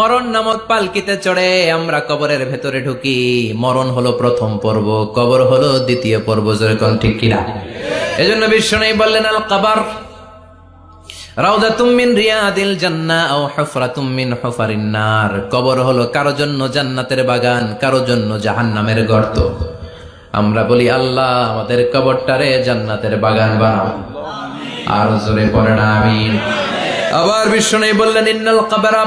মরণ নামক পালকিতে চড়ে আমরা কবরের ভেতরে ঢুকি। মরণ হলো প্রথম পর্ব, কবর হলো দ্বিতীয় পর্ব যেরকম ঠিক কিনা? এজন্য বিশ্ব নেই বললেন, আল কাবার। কবর হলো কারও জন্য জান্নাতের বাগান, কারও জন্য জাহান্নামের গর্ত। আমরা বলি, আল্লাহ, আমাদের কবরটারে জান্নাতের বাগান বানাও। আর জোরে পড়ে না, আমিন। আবার বিশ্ব নেই বললেন, ইন্নাল কাবারা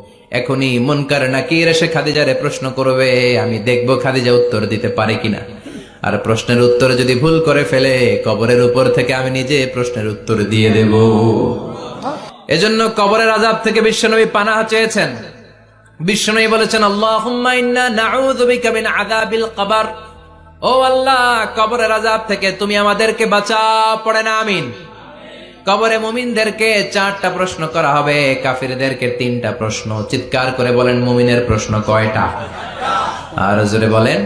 এখনই মন মনকার নাকির এসে খাদিজারে প্রশ্ন করবে, আমি দেখব খাদিজা উত্তর দিতে পারে কিনা? আর প্রশ্নের উত্তর যদি ভুল করে ফেলে, কবরের উপর থেকে আমি নিজে প্রশ্নের উত্তর দিয়ে দেব। এজন্য কবরের আজাব থেকে বিশ্বনবী পানাহ চেয়েছেন। বিশ্বনবী বলেছেন কবর। ও আল্লাহ, কবরের আজাব থেকে তুমি আমাদেরকে বাঁচা পড়ে না, আমিন। কবরে মুমিনদেরকে চারটা প্রশ্ন করা হবে, কাফিরদেরকে তিনটা প্রশ্ন। চিৎকার করে বলেন, মুমিনের প্রশ্ন কয়টা? আর জোরে বলেন।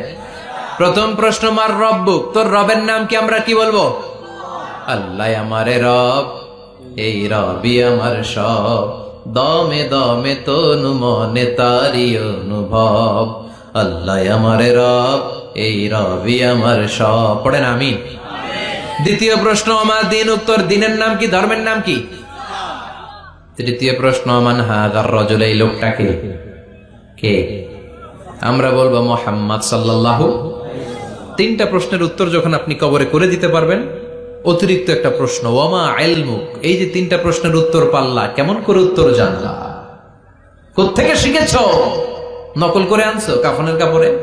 প্রথম প্রশ্ন, মার রব্বুক? তোর রবের নাম কি আমরা কি বলব? আল্লাহ আমারে রব, এই রবি আমার সব। দমে দমে তনু মনে তারি অনুভব। আল্লাহ আমারে রব, এই রবি আমার সব। পড়েন, আমিন। দ্বিতীয় প্রশ্ন, আমার দিন উত্তর দিনের নাম কি, ধর্মের নাম কি? তৃতীয় প্রশ্ন আমান হাগার রজল এই লোকটাকে কে? আমরা বলব মোহাম্মদ সাল্লাল্লাহু তিনটা প্রশ্নের উত্তর যখন আপনি কবরে করে দিতে পারবেন, অতিরিক্ত একটা প্রশ্ন, ওয়ামা আইলমুক এই যে তিনটা প্রশ্নের উত্তর পাল্লা, কেমন করে উত্তর জানলা? কোথেকে শিখেছ? নকল করে আনছো কাফনের কাপড়ে?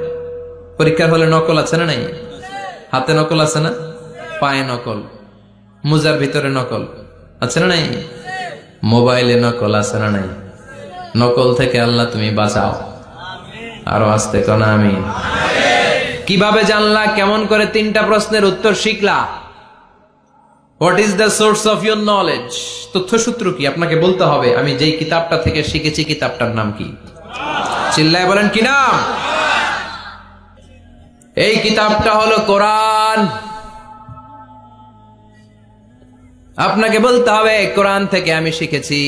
পরীক্ষার হলে নকল আছে না নাই? হাতে নকল আছে না? পায়ে নকল, মুজার ভিতরে নকল, আছে না নাই? মোবাইলে নকল আছে না নাই? নকল থেকে আল্লাহ তুমি বাঁচাও। আরও আসতে কোন আমি কীভাবে জানলা, কেমন করে তিনটা প্রশ্নের উত্তর শিখলা? What is the source of your knowledge তথ্যসূত্র কি? আপনাকে বলতে হবে, আমি যেই কিতাবটা থেকে শিখেছি, কিতাবটার নাম কি? চিল্লায় বলেন কি নাম? এই কিতাবটা হলো কোরআন। আপনাকে বলতে হবে, কোরআন থেকে আমি শিখেছি,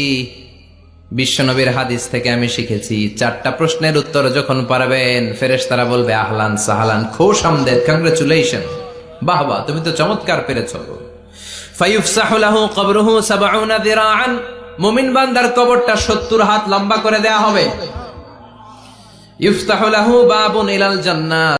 বিশ্বনবীর হাদিস থেকে আমি শিখেছি। চারটা প্রশ্নের উত্তর যখন পারবেন, ফেরেশতারা বলবে, আহলান সাহালান, খোশ আমদেদ কংগ্রেচুলেশন বাহ বাহ, তুমি তো চমৎকার পেরেছ। ফায়ুফসাহু লাহু কবরুহু সাবউনা দিরাআন। মুমিন বান্দার কবরটা 70 হাত লম্বা করে দেয়া হবে। ইফতাহু লাহু বাবুন ইলাল জান্নাত।